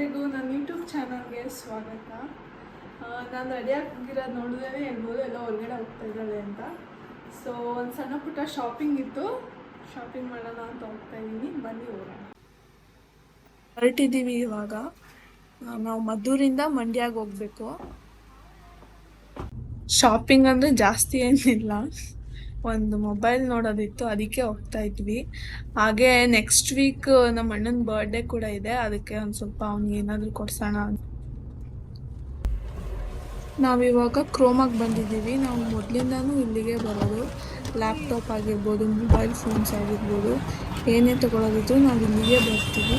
ಎಲ್ರಿಗೂ ನನ್ನ ಯೂಟ್ಯೂಬ್ ಚಾನಲ್ಗೆ ಸ್ವಾಗತ. ನಾನು ರೆಡಿ ಆಗಿರೋದು ನೋಡಿದ್ರೆ ಹೇಳ್ಬೋದು ಎಲ್ಲ ಹೊರಗಡೆ ಹೋಗ್ತಾ ಇದ್ದಾಳೆ ಅಂತ. ಸೊ ಒಂದು ಸಣ್ಣ ಪುಟ್ಟ ಶಾಪಿಂಗ್ ಇತ್ತು. ಶಾಪಿಂಗ್ ಮಾಡೋಣ ಅಂತ ಹೋಗ್ತಾ ಇದ್ದೀನಿ. ಬನ್ನಿ ಹೋಗೋಣ. ಹೊರಟಿದ್ದೀವಿ ಇವಾಗ. ನಾವು ಮದ್ದೂರಿಂದ ಮಂಡ್ಯಾಗ ಹೋಗ್ಬೇಕು. ಶಾಪಿಂಗ್ ಅಂದರೆ ಜಾಸ್ತಿ ಏನಿಲ್ಲ. ಒಂದು ಮೊಬೈಲ್ ನೋಡೋದಿತ್ತು, ಅದಕ್ಕೆ ಹೋಗ್ತಾ ಇದ್ವಿ. ಹಾಗೆ ನೆಕ್ಸ್ಟ್ ವೀಕ್ ನಮ್ಮ ಅಣ್ಣನ ಬರ್ಡೇ ಕೂಡ ಇದೆ, ಅದಕ್ಕೆ ಒಂದು ಸ್ವಲ್ಪ ಅವ್ನಿಗೆ ಏನಾದರೂ ಕೊಡ್ಸೋಣ ಅಂತ. ನಾವಿವಾಗ ಕ್ರೋಮಾಗಿ ಬಂದಿದ್ದೀವಿ. ನಾವು ಮೊದಲಿಂದನೂ ಇಲ್ಲಿಗೆ ಬರೋದು. ಲ್ಯಾಪ್ಟಾಪ್ ಆಗಿರ್ಬೋದು ಮೊಬೈಲ್ ಫೋನ್ಸ್ ಆಗಿರ್ಬೋದು, ಏನೇ ತಗೊಳ್ಳೋದಿದ್ರು ನಾವು ಇಲ್ಲಿಗೆ ಬರ್ತೀವಿ.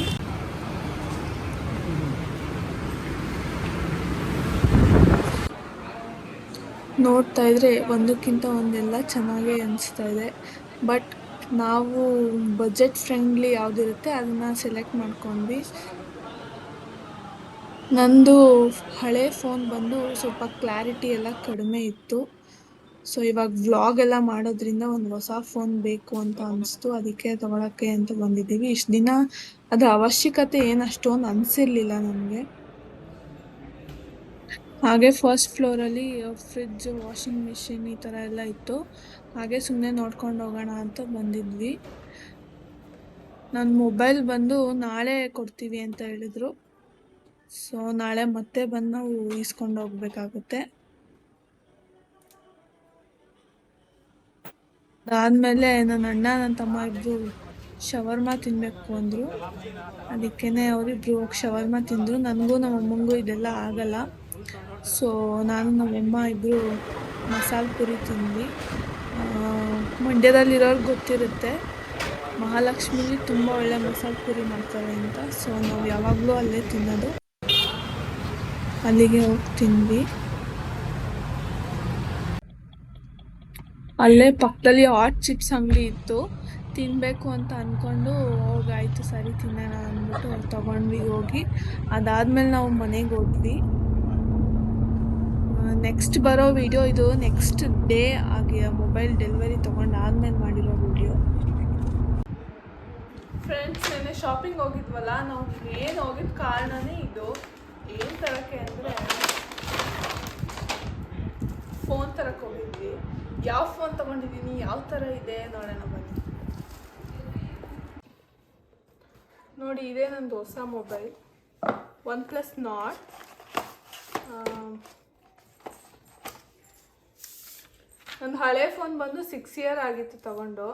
ನೋಡ್ತಾ ಇದ್ರೆ ಒಂದಕ್ಕಿಂತ ಒಂದೆಲ್ಲ ಚೆನ್ನಾಗೇ ಅನಿಸ್ತಾ ಇದೆ. ಬಟ್ ನಾವು ಬಜೆಟ್ ಫ್ರೆಂಡ್ಲಿ ಯಾವುದಿರುತ್ತೆ ಅದನ್ನ ಸೆಲೆಕ್ಟ್ ಮಾಡ್ಕೊಂಡ್ವಿ. ನಂದು ಹಳೆ ಫೋನ್ ಬಂದು ಸ್ವಲ್ಪ ಕ್ಲಾರಿಟಿ ಎಲ್ಲ ಕಡಿಮೆ ಇತ್ತು. ಸೊ ಇವಾಗ ವ್ಲಾಗ್ ಎಲ್ಲ ಮಾಡೋದ್ರಿಂದ ಒಂದು ಹೊಸ ಫೋನ್ ಬೇಕು ಅಂತ ಅನಿಸ್ತು. ಅದಕ್ಕೆ ತಗೊಳಕ್ಕೆ ಅಂತ ಬಂದಿದ್ದೀವಿ. ಇಷ್ಟು ದಿನ ಅದರ ಅವಶ್ಯಕತೆ ಏನು ಅಷ್ಟೊಂದು ಅನಿಸಿರ್ಲಿಲ್ಲ ನನಗೆ. ಹಾಗೆ ಫಸ್ಟ್ ಫ್ಲೋರಲ್ಲಿ ಫ್ರಿಜ್ ವಾಷಿಂಗ್ ಮಿಷಿನ್ ಈ ಥರ ಎಲ್ಲ ಇತ್ತು. ಹಾಗೆ ಸುಮ್ಮನೆ ನೋಡ್ಕೊಂಡು ಹೋಗೋಣ ಅಂತ ಬಂದಿದ್ವಿ. ನನ್ನ ಮೊಬೈಲ್ ಬಂದು ನಾಳೆ ಕೊಡ್ತೀವಿ ಅಂತ ಹೇಳಿದ್ರು. ಸೊ ನಾಳೆ ಮತ್ತೆ ಬಂದು ನಾವು ಇಸ್ಕೊಂಡು ಹೋಗ್ಬೇಕಾಗುತ್ತೆ. ಅದಾದಮೇಲೆ ನನ್ನ ಅಣ್ಣ ನನ್ನ ತಮ್ಮ ಇಬ್ಬರು ಶವರ್ಮ ತಿನ್ನಬೇಕು ಅಂದರು. ಅದಕ್ಕೇ ಅವರಿಬ್ರು ಹೋಗಿ ಶವರ್ಮ ತಿಂದರು. ನನಗೂ ನಮ್ಮ ಅಮ್ಮಂಗೂ ಇದೆಲ್ಲ ಆಗಲ್ಲ. ಸೊ ನಾನು ನಮ್ಮಮ್ಮ ಇಬ್ಬರು ಮಸಾಲೆ ಪುರಿ ತಿಂದ್ವಿ. ಮಂಡ್ಯದಲ್ಲಿರೋರ್ಗೆ ಗೊತ್ತಿರುತ್ತೆ, ಮಹಾಲಕ್ಷ್ಮಿಲಿ ತುಂಬ ಒಳ್ಳೆ ಮಸಾಲೆ ಪುರಿ ಮಾಡ್ತಾರೆ ಅಂತ. ಸೊ ನಾವು ಯಾವಾಗಲೂ ಅಲ್ಲೇ ತಿನ್ನೋದು. ಅಲ್ಲಿಗೆ ಹೋಗಿ ತಿಂದ್ವಿ. ಅಲ್ಲೇ ಪಕ್ಕದಲ್ಲಿ ಹಾಟ್ ಚಿಪ್ಸ್ ಅಂಗಡಿ ಇತ್ತು. ತಿನ್ನಬೇಕು ಅಂತ ಅಂದ್ಕೊಂಡು ಹೋಗಾಯ್ತು ಸರಿ ತಿನ್ನೋಣ ಅಂದ್ಬಿಟ್ಟು ತಗೊಂಡ್ವಿ ಹೋಗಿ. ಅದಾದಮೇಲೆ ನಾವು ಮನೆಗೆ ಹೋದ್ವಿ. ನೆಕ್ಸ್ಟ್ ಬರೋ ವಿಡಿಯೋ ಇದು ನೆಕ್ಸ್ಟ್ ಡೇ ಆಗಿ ಮೊಬೈಲ್ ಡೆಲಿವರಿ ತೊಗೊಂಡು ಆದಮೇಲೆ ಮಾಡಿರೋ ವಿಡಿಯೋ ಫ್ರೆಂಡ್ಸ್ ನೆನ್ನೆ ಶಾಪಿಂಗ್ ಹೋಗಿದ್ವಲ್ಲ, ನಾವು ಏನು ಹೋಗಿದ್ದ ಕಾರಣನೇ ಇದು. ಏನು ತರಕ್ಕೆ ಅಂದರೆ ಫೋನ್ ತರಕ್ಕೆ ಹೋಗಿದ್ವಿ. ಯಾವ ಫೋನ್ ತಗೊಂಡಿದ್ದೀನಿ ಯಾವ ಥರ ಇದೆ ನೋಡೋಣ ಬನ್ನಿ. ನೋಡಿ, ಇದೇ ನಂದು ಹೊಸ ಮೊಬೈಲ್ ಒನ್ ಪ್ಲಸ್ ನಾಟ್ ನನ್ನ ಹಳೆ ಫೋನ್ ಬಂದು ಸಿಕ್ಸ್ ಇಯರ್ ಆಗಿತ್ತು ತಗೊಂಡು.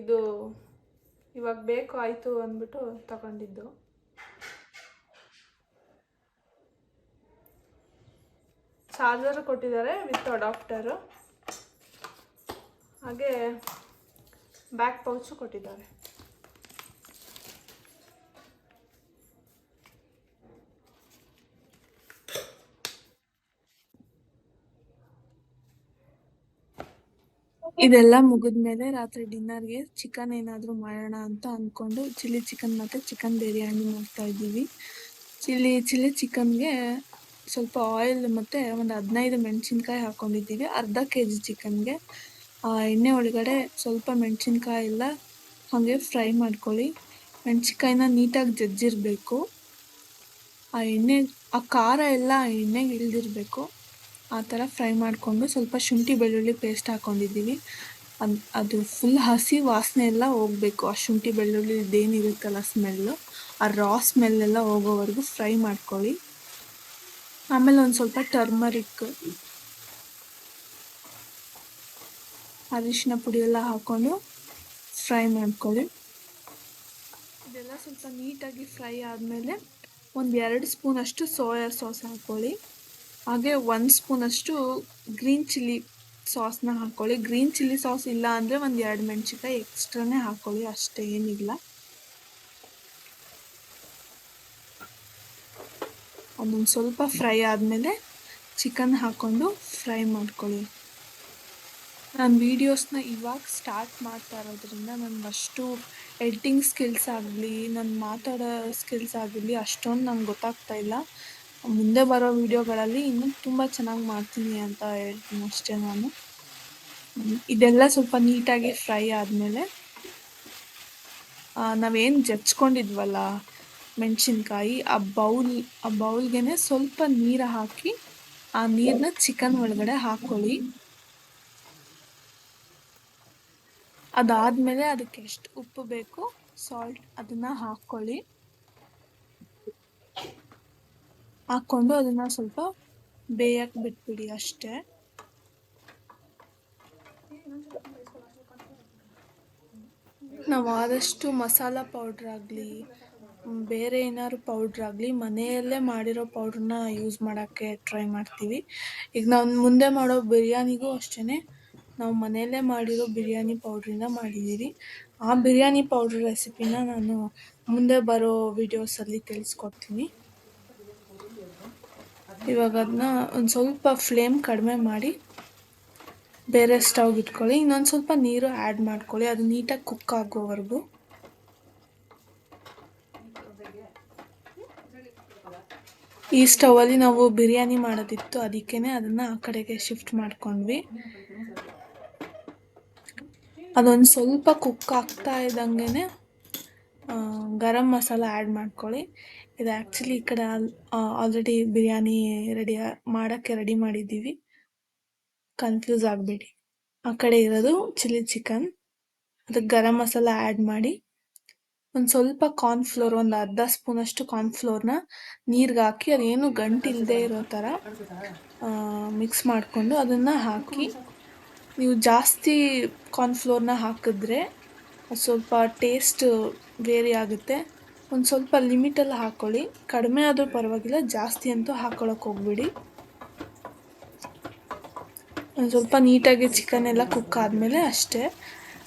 ಇದು ಇವಾಗ ಬೇಕು, ಆಯಿತು ಅಂದ್ಬಿಟ್ಟು ತಗೊಂಡಿದ್ದು. ಚಾರ್ಜರ್ ಕೊಟ್ಟಿದ್ದಾರೆ ವಿತ್ ಅಡಾಪ್ಟರು ಹಾಗೆ ಬ್ಯಾಕ್ ಪೌಚು ಕೊಟ್ಟಿದ್ದಾರೆ. ಇದೆಲ್ಲ ಮುಗಿದ್ಮೇಲೆ ರಾತ್ರಿ ಡಿನ್ನರ್ಗೆ ಚಿಕನ್ ಏನಾದರೂ ಮಾಡೋಣ ಅಂತ ಅಂದ್ಕೊಂಡು ಚಿಲ್ಲಿ ಚಿಕನ್ ಮತ್ತು ಚಿಕನ್ ಬಿರಿಯಾನಿ ಮಾಡ್ತಾ ಇದ್ದೀವಿ. ಚಿಲ್ಲಿ ಚಿಲ್ಲಿ ಚಿಕನ್ಗೆ ಸ್ವಲ್ಪ ಆಯಿಲ್ ಮತ್ತು ಒಂದು ಹದಿನೈದು ಮೆಣಸಿನ್ಕಾಯಿ ಹಾಕ್ಕೊಂಡಿದ್ದೀವಿ ಅರ್ಧ ಕೆ ಜಿ ಚಿಕನ್ಗೆ, ಆ, ಎಣ್ಣೆ ಒಳಗಡೆ ಸ್ವಲ್ಪ ಮೆಣಸಿನ್ಕಾಯಿ ಎಲ್ಲ ಹಾಗೆ ಫ್ರೈ ಮಾಡ್ಕೊಳ್ಳಿ. ಮೆಣಸಿನ್ಕಾಯಿನ ನೀಟಾಗಿ ಜಜ್ಜಿರಬೇಕು. ಆ ಎಣ್ಣೆ, ಆ ಖಾರ ಎಲ್ಲ ಎಣ್ಣೆಗೆ ಇಳಿದಿರಬೇಕು. ಆ ಥರ ಫ್ರೈ ಮಾಡಿಕೊಂಡು ಸ್ವಲ್ಪ ಶುಂಠಿ ಬೆಳ್ಳುಳ್ಳಿ ಪೇಸ್ಟ್ ಹಾಕ್ಕೊಂಡಿದ್ದೀವಿ. ಅದು ಅದು ಫುಲ್ ಹಸಿ ವಾಸನೆ ಎಲ್ಲ ಹೋಗಬೇಕು. ಆ ಶುಂಠಿ ಬೆಳ್ಳುಳ್ಳಿ ಇದೇನಿರುತ್ತಲ್ಲ ಸ್ಮೆಲ್ಲು ಆ ರಾ ಸ್ಮೆಲ್ ಎಲ್ಲ ಹೋಗೋವರೆಗೂ ಫ್ರೈ ಮಾಡ್ಕೊಳ್ಳಿ. ಆಮೇಲೆ ಒಂದು ಸ್ವಲ್ಪ ಟರ್ಮರಿಕ್ ಅರಿಶಿನ ಪುಡಿ ಎಲ್ಲ ಹಾಕ್ಕೊಂಡು ಫ್ರೈ ಮಾಡ್ಕೊಳ್ಳಿ. ಇದೆಲ್ಲ ಸ್ವಲ್ಪ ನೀಟಾಗಿ ಫ್ರೈ ಆದಮೇಲೆ ಒಂದು ಎರಡು ಸ್ಪೂನ್ ಅಷ್ಟು ಸೋಯಾ ಸಾಸ್ ಹಾಕ್ಕೊಳ್ಳಿ. ಹಾಗೆ ಒಂದು ಸ್ಪೂನಷ್ಟು ಗ್ರೀನ್ ಚಿಲ್ಲಿ ಸಾಸ್ನ ಹಾಕ್ಕೊಳ್ಳಿ ಗ್ರೀನ್ ಚಿಲ್ಲಿ ಸಾಸ್ ಇಲ್ಲ ಅಂದರೆ ಒಂದು ಎರಡು ಮೆಣಸಿನ್ಕಾಯಿ ಎಕ್ಸ್ಟ್ರಾನೇ ಹಾಕ್ಕೊಳ್ಳಿ ಅಷ್ಟೇ, ಏನಿಲ್ಲ. ಅದೊಂದು ಸ್ವಲ್ಪ ಫ್ರೈ ಆದಮೇಲೆ ಚಿಕನ್ ಹಾಕ್ಕೊಂಡು ಫ್ರೈ ಮಾಡ್ಕೊಳ್ಳಿ. ನಾನು ವೀಡಿಯೋಸ್ನ ಇವಾಗ ಸ್ಟಾರ್ಟ್ ಮಾಡ್ತಾ ಇರೋದ್ರಿಂದ ನನಗೆ ಅಷ್ಟು ಎಡಿಟಿಂಗ್ ಸ್ಕಿಲ್ಸ್ ಆಗಲಿ, ನಾನು ಮಾತಾಡೋ ಸ್ಕಿಲ್ಸ್ ಆಗಲಿ, ಅಷ್ಟೊಂದು ನಂಗೆ ಗೊತ್ತಾಗ್ತಾ ಇಲ್ಲ. ಮುಂದೆ ಬರೋ ವಿಡಿಯೋಗಳಲ್ಲಿ ಇನ್ನೂ ತುಂಬ ಚೆನ್ನಾಗಿ ಮಾಡ್ತೀನಿ ಅಂತ ಹೇಳ್ತೀನಿ ಅಷ್ಟೇ ನಾನು. ಇದೆಲ್ಲ ಸ್ವಲ್ಪ ನೀಟಾಗಿ ಫ್ರೈ ಆದಮೇಲೆ ನಾವೇನು ಜಚ್ಕೊಂಡಿದ್ವಲ್ಲ ಮೆಣಸಿನ್ಕಾಯಿ, ಆ ಬೌಲ್, ಆ ಬೌಲ್ಗೆ ಸ್ವಲ್ಪ ನೀರು ಹಾಕಿ, ಆ ನೀರನ್ನ ಚಿಕನ್ ಒಳಗಡೆ ಹಾಕ್ಕೊಳ್ಳಿ ಅದಾದ್ಮೇಲೆ ಅದಕ್ಕೆ ಎಷ್ಟು ಉಪ್ಪು ಬೇಕು, ಸಾಲ್ಟ್ ಅದನ್ನ ಹಾಕೊಳ್ಳಿ. ಹಾಕೊಂಡು ಅದನ್ನ ಸ್ವಲ್ಪ ಬೇಯಕ್ಕೆ ಬಿಟ್ಬಿಡಿ ಅಷ್ಟೇ. ನಾವು ಆದಷ್ಟು ಮಸಾಲ ಪೌಡ್ರ್ ಆಗಲಿ ಬೇರೆ ಏನಾದ್ರು ಪೌಡ್ರ್ ಆಗಲಿ, ಮನೆಯಲ್ಲೇ ಮಾಡಿರೋ ಪೌಡ್ರನ್ನ ಯೂಸ್ ಮಾಡೋಕ್ಕೆ ಟ್ರೈ ಮಾಡ್ತೀವಿ. ಈಗ ನಾವು ಮುಂದೆ ಮಾಡೋ ಬಿರಿಯಾನಿಗೂ ಅಷ್ಟೇ ನಾವು ಮನೆಯಲ್ಲೇ ಮಾಡಿರೋ ಬಿರಿಯಾನಿ ಪೌಡ್ರಿಂದ ಮಾಡಿದ್ದೀವಿ ಆ ಬಿರಿಯಾನಿ ಪೌಡ್ರ್ ರೆಸಿಪಿನ ನಾನು ಮುಂದೆ ಬರೋ ವಿಡಿಯೋಸಲ್ಲಿ ತಿಳಿಸ್ಕೊಡ್ತೀನಿ. ಇವಾಗ ಅದನ್ನ ಒಂದು ಸ್ವಲ್ಪ ಫ್ಲೇಮ್ ಕಡಿಮೆ ಮಾಡಿ ಬೇರೆ ಸ್ಟವ್ಗೆ ಇಟ್ಕೊಳ್ಳಿ. ಇನ್ನೊಂದು ಸ್ವಲ್ಪ ನೀರು ಆ್ಯಡ್ ಮಾಡ್ಕೊಳ್ಳಿ. ಅದು ನೀಟಾಗಿ ಕುಕ್ ಆಗೋವರೆಗೂ. ಈ ಸ್ಟವಲ್ಲಿ ನಾವು ಬಿರಿಯಾನಿ ಮಾಡೋದಿತ್ತು. ಅದಕ್ಕೇ ಅದನ್ನು ಆ ಕಡೆಗೆ ಶಿಫ್ಟ್ ಮಾಡ್ಕೊಂಡ್ವಿ. ಅದೊಂದು ಸ್ವಲ್ಪ ಕುಕ್ ಆಗ್ತಾ ಇದ್ದಂಗೆ ಗರಂ ಮಸಾಲ ಆ್ಯಡ್ ಮಾಡ್ಕೊಳ್ಳಿ. ಇದು. ಆ್ಯಕ್ಚುಲಿ ಈ ಕಡೆ ಆಲ್ರೆಡಿ ಬಿರಿಯಾನಿ ರೆಡಿ ಮಾಡೋಕ್ಕೆ ರೆಡಿ ಮಾಡಿದ್ದೀವಿ. ಕನ್ಫ್ಯೂಸ್ ಆಗಬೇಡಿ. ಆ ಕಡೆ ಇರೋದು ಚಿಲ್ಲಿ ಚಿಕನ್ ಅದಕ್ಕೆ ಗರಂ ಮಸಾಲ ಆ್ಯಡ್ ಮಾಡಿ. ಒಂದು ಸ್ವಲ್ಪ ಕಾರ್ನ್ ಫ್ಲೋರ್ ಒಂದು ಅರ್ಧ ಸ್ಪೂನಷ್ಟು ಕಾರ್ನ್ಫ್ಲೋರ್ನ ನೀರಿಗೆ ಹಾಕಿ ಅದೇನು ಗಂಟಿಲ್ಲದೆ ಇರೋ ಥರ ಮಿಕ್ಸ್ ಮಾಡಿಕೊಂಡು ಅದನ್ನು ಹಾಕಿ, ನೀವು ಜಾಸ್ತಿ ಕಾರ್ನ್ ಫ್ಲೋರ್ನ ಹಾಕಿದ್ರೆ ಸ್ವಲ್ಪ ಟೇಸ್ಟ್ ವೇರಿ ಆಗುತ್ತೆ. ಒಂದು ಸ್ವಲ್ಪ ಲಿಮಿಟಲ್ಲಿ ಹಾಕ್ಕೊಳ್ಳಿ ಕಡಿಮೆ ಆದರೂ ಪರವಾಗಿಲ್ಲ, ಜಾಸ್ತಿ ಅಂತೂ ಹಾಕ್ಕೊಳಕ್ಕೆ ಹೋಗ್ಬಿಡಿ. ಒಂದು ಸ್ವಲ್ಪ ನೀಟಾಗಿ ಚಿಕನ್ ಎಲ್ಲ ಕುಕ್ ಆದಮೇಲೆ ಅಷ್ಟೇ.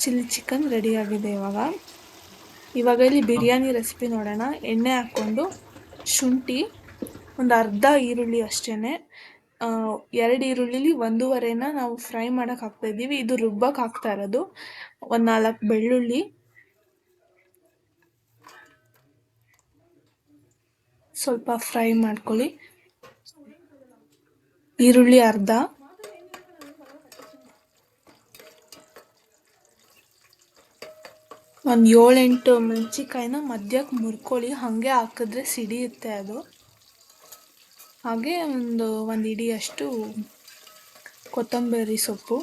ಚಿಲ್ಲಿ ಚಿಕನ್ ರೆಡಿಯಾಗಿದೆ ಇವಾಗ. ಇವಾಗ ಇಲ್ಲಿ ಬಿರಿಯಾನಿ ರೆಸಿಪಿ ನೋಡೋಣ. ಎಣ್ಣೆ ಹಾಕ್ಕೊಂಡು ಶುಂಠಿ, ಒಂದು ಅರ್ಧ ಈರುಳ್ಳಿ ಅಷ್ಟೇ ಎರಡು ಈರುಳ್ಳಿಲಿ ಒಂದೂವರೆನ ನಾವು ಫ್ರೈ ಮಾಡೋಕೆ ಹಾಕ್ತಾ ಇದ್ದೀವಿ. ಇದು ರುಬ್ಬಕ್ಕೆ ಹಾಕ್ತಾ ಇರೋದು. ಒಂದು ನಾಲ್ಕು ಬೆಳ್ಳುಳ್ಳಿ ಸ್ವಲ್ಪ ಫ್ರೈ ಮಾಡ್ಕೊಳ್ಳಿ. ಈರುಳ್ಳಿ ಅರ್ಧ. ಒಂದು ಏಳೆಂಟು ಮೆಣಸಿನ್ಕಾಯಿನ ಮಧ್ಯಕ್ಕೆ ಮುರ್ಕೊಳ್ಳಿ. ಹಾಗೆ ಹಾಕಿದ್ರೆ ಸಿಡಿಯುತ್ತೆ ಅದು. ಹಾಗೆ ಒಂದು ಒಂದು ಇಡಿಯಷ್ಟು ಕೊತ್ತಂಬರಿ ಸೊಪ್ಪು.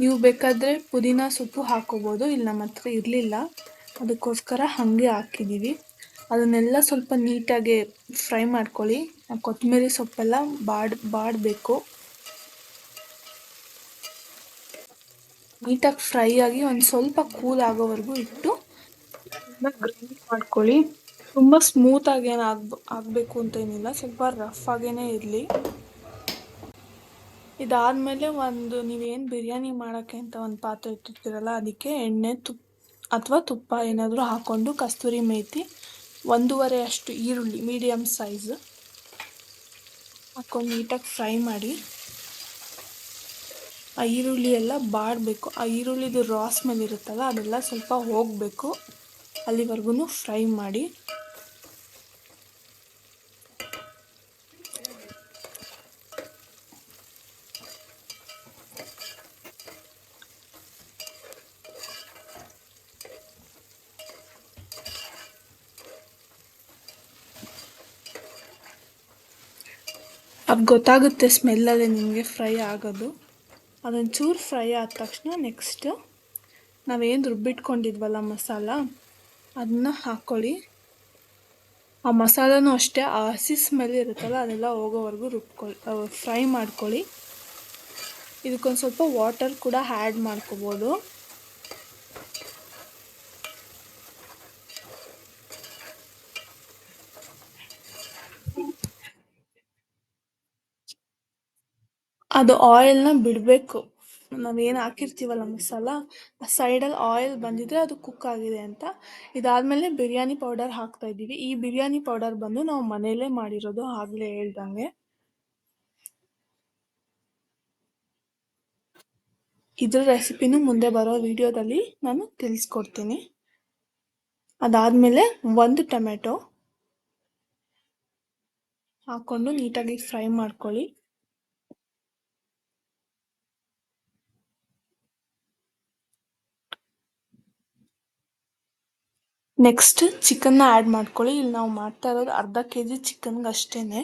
ನೀವು ಬೇಕಾದರೆ ಪುದೀನ ಸೊಪ್ಪು ಹಾಕೋಬೋದು ಇಲ್ಲಿ ನಮ್ಮ ಹತ್ರ ಇರಲಿಲ್ಲ. ಅದಕ್ಕೋಸ್ಕರ ಹಾಗೆ ಹಾಕಿದ್ದೀವಿ ಅದನ್ನೆಲ್ಲ ಸ್ವಲ್ಪ ನೀಟಾಗಿ ಫ್ರೈ ಮಾಡ್ಕೊಳ್ಳಿ. ಕೊತ್ತಂಬರಿ ಸೊಪ್ಪೆಲ್ಲ ಬಾಡ್, ಬಾಡಬೇಕು. ನೀಟಾಗಿ ಫ್ರೈ ಆಗಿ ಒಂದು ಸ್ವಲ್ಪ ಕೂಲ್ ಆಗೋವರೆಗೂ ಇಟ್ಟು ಗ್ರೈಂಡ್ ಮಾಡ್ಕೊಳ್ಳಿ. ತುಂಬ ಸ್ಮೂತಾಗಿ ಏನು ಆಗ ಆಗಬೇಕು ಅಂತೇನಿಲ್ಲ ಸ್ವಲ್ಪ ರಫ್ ಆಗೇ ಇರಲಿ. ಇದಾದಮೇಲೆ ಒಂದು ನೀವೇನು ಬಿರಿಯಾನಿ ಮಾಡೋಕ್ಕೆ ಅಂತ ಒಂದು ಪಾತ್ರೆ ಇಟ್ಟಿರ್ತೀರಲ್ಲ, ಅದಕ್ಕೆ ಎಣ್ಣೆ ತುಪ್ಪ ಅಥವಾ ತುಪ್ಪ ಏನಾದರೂ ಹಾಕ್ಕೊಂಡು ಕಸ್ತೂರಿ ಮೇಥಿ ಒಂದೂವರೆ ಅಷ್ಟು ಈರುಳ್ಳಿ ಮೀಡಿಯಮ್ ಸೈಜ್ ಹಾಕ್ಕೊಂಡು ನೀಟಾಗಿ ಫ್ರೈ ಮಾಡಿ. ಆ ಈರುಳ್ಳಿ ಎಲ್ಲ ಬಾಡಬೇಕು. ಆ ಈರುಳ್ಳಿದು ರಾಸ್ ಮೇಲೆ ಇರುತ್ತಲ್ಲ ಅದೆಲ್ಲ ಸ್ವಲ್ಪ ಹೋಗಬೇಕು. ಅಲ್ಲಿವರೆಗೂ ಫ್ರೈ ಮಾಡಿ. ಅದು ಗೊತ್ತಾಗುತ್ತೆ ಸ್ಮೆಲ್ಲಲ್ಲಿ ನಿಮಗೆ ಫ್ರೈ ಆಗೋದು. ಅದೊಂಚೂರು ಫ್ರೈ ಆದ ತಕ್ಷಣ ನೆಕ್ಸ್ಟ್ ನಾವೇನು ರುಬ್ಬಿಟ್ಕೊಂಡಿದ್ವಲ್ಲ ಮಸಾಲ ಅದನ್ನ ಹಾಕ್ಕೊಳ್ಳಿ ಆ ಮಸಾಲನೂ ಅಷ್ಟೇ, ಆ ಹಸಿ ಸ್ಮೆಲ್ ಇರುತ್ತಲ್ಲ ಅದೆಲ್ಲ ಹೋಗೋವರೆಗೂ ರುಬ್ಕೊಳ್ಳಿ ಫ್ರೈ ಮಾಡ್ಕೊಳ್ಳಿ. ಇದಕ್ಕೊಂದು ಸ್ವಲ್ಪ ವಾಟರ್ ಕೂಡ ಆ್ಯಡ್ ಮಾಡ್ಕೋಬೋದು. ಅದು ಆಯಿಲ್ನ ಬಿಡಬೇಕು. ನಾವೇನು ಹಾಕಿರ್ತೀವಲ್ಲ ಮಸಾಲ, ಆ ಸೈಡಲ್ಲಿ ಆಯಿಲ್ ಬಂದಿದ್ರೆ ಅದು ಕುಕ್ ಆಗಿದೆ ಅಂತ. ಇದಾದಮೇಲೆ ಬಿರಿಯಾನಿ ಪೌಡರ್ ಹಾಕ್ತಾ ಇದ್ದೀವಿ. ಈ ಬಿರಿಯಾನಿ ಪೌಡರ್ ಬಂದು ನಾವು ಮನೆಯಲ್ಲೇ ಮಾಡಿರೋದು ಆಗಲೇ ಹೇಳ್ದಂಗೆ. ಇದ್ರ ರೆಸಿಪಿನೂ ಮುಂದೆ ಬರೋ ವಿಡಿಯೋದಲ್ಲಿ ನಾನು ತಿಳಿಸ್ಕೊಡ್ತೀನಿ. ಅದಾದಮೇಲೆ ಒಂದು ಟೊಮೆಟೊ ಹಾಕ್ಕೊಂಡು ನೀಟಾಗಿ ಫ್ರೈ ಮಾಡ್ಕೊಳ್ಳಿ. ನೆಕ್ಸ್ಟ್ ಚಿಕನ್ನ ಆ್ಯಡ್ ಮಾಡ್ಕೊಳ್ಳಿ. ಇಲ್ಲಿ ನಾವು ಮಾಡ್ತಾ ಇರೋದು ಅರ್ಧ ಕೆ ಜಿ ಚಿಕನ್ಗೆ ಅಷ್ಟೇನೆ.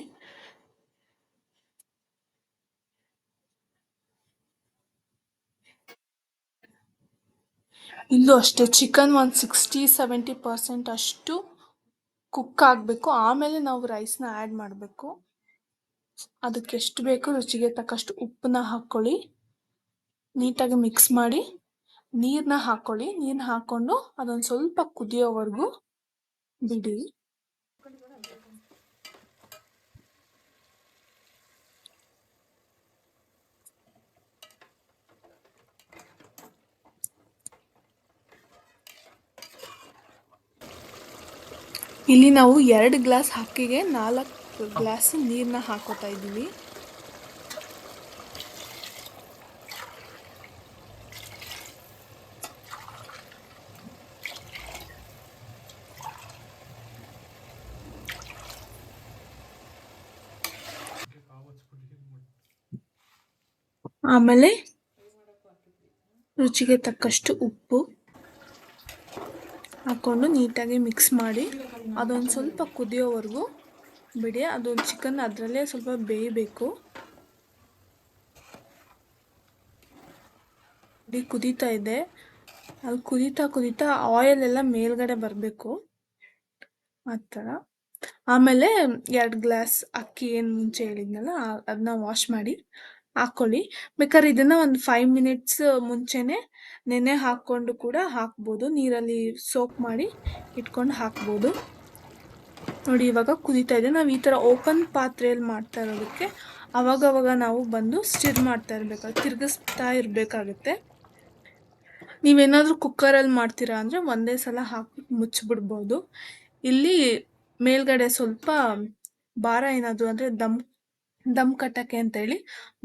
ಇಲ್ಲೂ ಅಷ್ಟೇ ಚಿಕನ್ ಒಂದು ಸಿಕ್ಸ್ಟಿ ಸೆವೆಂಟಿ ಪರ್ಸೆಂಟ್ ಅಷ್ಟು ಕುಕ್ ಆಗಬೇಕು. ಆಮೇಲೆ ನಾವು ರೈಸ್ನ ಆ್ಯಡ್ ಮಾಡಬೇಕು. ಅದಕ್ಕೆ ಎಷ್ಟು ಬೇಕು ರುಚಿಗೆ ತಕ್ಕಷ್ಟು ಉಪ್ಪನ್ನ ಹಾಕ್ಕೊಳ್ಳಿ ನೀಟಾಗಿ ಮಿಕ್ಸ್ ಮಾಡಿ. ನೀರನ್ನ ಹಾಕ್ಕೊಳ್ಳಿ ನೀರನ್ನ ಹಾಕ್ಕೊಂಡು ಅದೊಂದು ಸ್ವಲ್ಪ ಕುದಿಯೋವರೆಗೂ ಬಿಡಿ. ಇಲ್ಲಿ ನಾವು ಎರಡು ಗ್ಲಾಸ್ ಹಕ್ಕಿಗೆ ನಾಲ್ಕು ಗ್ಲಾಸ್ ನೀರನ್ನ ಹಾಕೋತಾ ಇದ್ದೀವಿ. ಆಮೇಲೆ ರುಚಿಗೆ ತಕ್ಕಷ್ಟು ಉಪ್ಪು ಹಾಕ್ಕೊಂಡು ನೀಟಾಗಿ ಮಿಕ್ಸ್ ಮಾಡಿ, ಅದೊಂದು ಸ್ವಲ್ಪ ಕುದಿಯೋವರೆಗೂ ಬಿಡಿ ಅದೊಂದು ಚಿಕನ್ ಅದರಲ್ಲೇ ಸ್ವಲ್ಪ ಬೇಯಬೇಕು. ಬಿಡಿ ಕುದೀತಾ ಇದೆ. ಅಲ್ಲಿ ಕುದೀತಾ ಕುದೀತಾ ಆಯಿಲ್ ಎಲ್ಲ ಮೇಲ್ಗಡೆ ಬರಬೇಕು. ಆ ಥರ. ಆಮೇಲೆ ಎರಡು ಗ್ಲಾಸ್ ಅಕ್ಕಿ ಏನು ಮುಂಚೆ ಹೇಳಿದ್ನಲ್ಲ ಅದನ್ನ ವಾಶ್ ಮಾಡಿ ಹಾಕ್ಕೊಳ್ಳಿ ಬೇಕಾದ್ರೆ ಇದನ್ನು ಒಂದು ಫೈವ್ ಮಿನಿಟ್ಸ್ ಮುಂಚೆನೆ ನೆನೆ ಹಾಕ್ಕೊಂಡು ಕೂಡ ಹಾಕ್ಬೋದು. ನೀರಲ್ಲಿ ಸೋಪ್ ಮಾಡಿ ಇಟ್ಕೊಂಡು ಹಾಕ್ಬೋದು. ನೋಡಿ, ಇವಾಗ ಕುದೀತಾ ಇದೆ. ನಾವು ಈ ಥರ ಓಪನ್ ಪಾತ್ರೆಯಲ್ಲಿ ಮಾಡ್ತಾ ಇರೋದಕ್ಕೆ ಅವಾಗವಾಗ ನಾವು ಬಂದು ಸ್ಟಿರ್ ಮಾಡ್ತಾ ಇರಬೇಕು, ತಿರುಗಿಸ್ತಾ ಇರಬೇಕಾಗುತ್ತೆ. ನೀವೇನಾದರೂ ಕುಕ್ಕರಲ್ಲಿ ಮಾಡ್ತೀರಾ ಅಂದರೆ ಒಂದೇ ಸಲ ಹಾಕ್ಬಿಟ್ಟು ಮುಚ್ಚಿಬಿಡ್ಬೋದು ಇಲ್ಲಿ ಮೇಲ್ಗಡೆ ಸ್ವಲ್ಪ ಭಾರ ಏನಾದರೂ ಅಂದರೆ ದಮ್ ದಮ್ ಕಟ್ಟಕ್ಕೆ ಅಂತೇಳಿ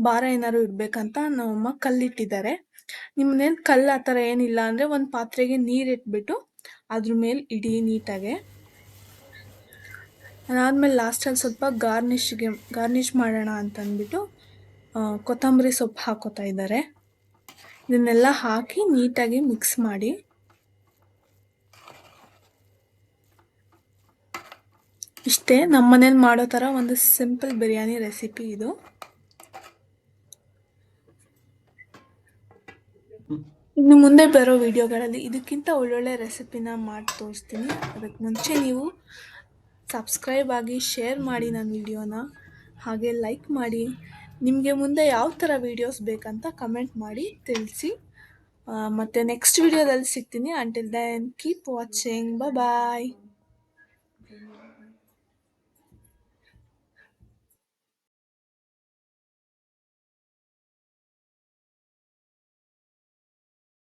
ಭಾರ ಏನಾದ್ರು ಇಡ್ಬೇಕಂತ ನಮ್ಮಮ್ಮ ಕಲ್ಲಿಟ್ಟಿದ್ದಾರೆ. ನಿಮ್ಮನೇನು ಕಲ್ಲು ಆ ಥರ ಏನಿಲ್ಲ ಅಂದರೆ ಒಂದು ಪಾತ್ರೆಗೆ ನೀರು ಇಟ್ಬಿಟ್ಟು ಅದ್ರ ಮೇಲೆ ಇಡಿ ನೀಟಾಗೆ ಅದಾದಮೇಲೆ ಲಾಸ್ಟಲ್ಲಿ ಸ್ವಲ್ಪ ಗಾರ್ನಿಷ್ಗೆ ಗಾರ್ನಿಷ್ ಮಾಡೋಣ ಅಂತ ಅಂದ್ಬಿಟ್ಟು ಕೊತ್ತಂಬರಿ ಸೊಪ್ಪು ಹಾಕೋತಾ ಇದ್ದಾರೆ. ಇದನ್ನೆಲ್ಲ ಹಾಕಿ ನೀಟಾಗಿ ಮಿಕ್ಸ್ ಮಾಡಿ ಇಷ್ಟೇ ನಮ್ಮ ಮನೇಲಿ ಮಾಡೋ ಥರ ಒಂದು ಸಿಂಪಲ್ ಬಿರಿಯಾನಿ ರೆಸಿಪಿ ಇದು. ಇನ್ನು ಮುಂದೆ ಬರೋ ವಿಡಿಯೋಗಳಲ್ಲಿ ಇದಕ್ಕಿಂತ ಒಳ್ಳೊಳ್ಳೆ ರೆಸಿಪಿನ ಮಾಡಿ ತೋರಿಸ್ತೀನಿ. ಅದಕ್ಕೆ ಮುಂಚೆ ನೀವು ಸಬ್ಸ್ಕ್ರೈಬ್ ಆಗಿ ಶೇರ್ ಮಾಡಿ ನನ್ನ ವಿಡಿಯೋನ. ಹಾಗೆ ಲೈಕ್ ಮಾಡಿ. ನಿಮಗೆ ಮುಂದೆ ಯಾವ ಥರ ವೀಡಿಯೋಸ್ ಬೇಕಂತ ಕಮೆಂಟ್ ಮಾಡಿ ತಿಳಿಸಿ. ಮತ್ತು ನೆಕ್ಸ್ಟ್ ವಿಡಿಯೋದಲ್ಲಿ ಸಿಗ್ತೀನಿ. Until then keep watching bye